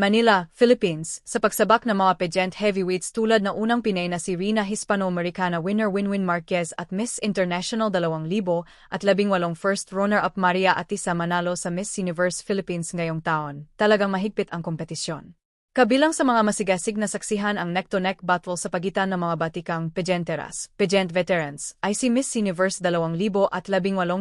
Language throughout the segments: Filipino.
Manila, Philippines, sa pagsabak ng mga pageant heavyweights tulad ng unang Pinay na si Rina Hispano-Americana winner Winwin Marquez at Miss International 2000 at 18 first runner-up Maria Atisa manalo sa Miss Universe Philippines ngayong taon. Talagang mahigpit ang kompetisyon. Kabilang sa mga masigasig na saksihan ang neck-to-neck battle sa pagitan ng mga batikang pageanteras, pageant veterans, ay si Miss Universe 2018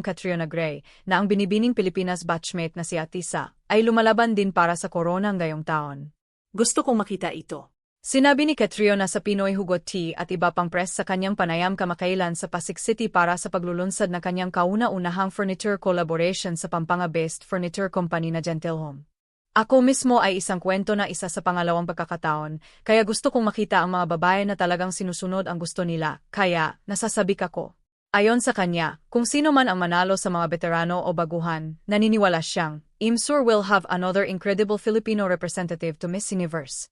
Catriona Gray, na ang binibining Pilipinas batchmate na si Atisa, ay lumalaban din para sa corona ngayong taon. Gusto kong makita ito. Sinabi ni Catriona sa Pinoy Hugot Tea at iba pang press sa kanyang panayam kamakailan sa Pasig City para sa paglulunsad na kanyang kauna-unahang furniture collaboration sa Pampanga-based furniture company na Gentle Home. Ako mismo ay isang kwento na isa sa pangalawang pagkakataon, kaya gusto kong makita ang mga babae na talagang sinusunod ang gusto nila, kaya nasasabik ako. Ayon sa kanya, kung sino man ang manalo sa mga veterano o baguhan, naniniwala siyang, Imsur will have another incredible Filipino representative to Miss Universe.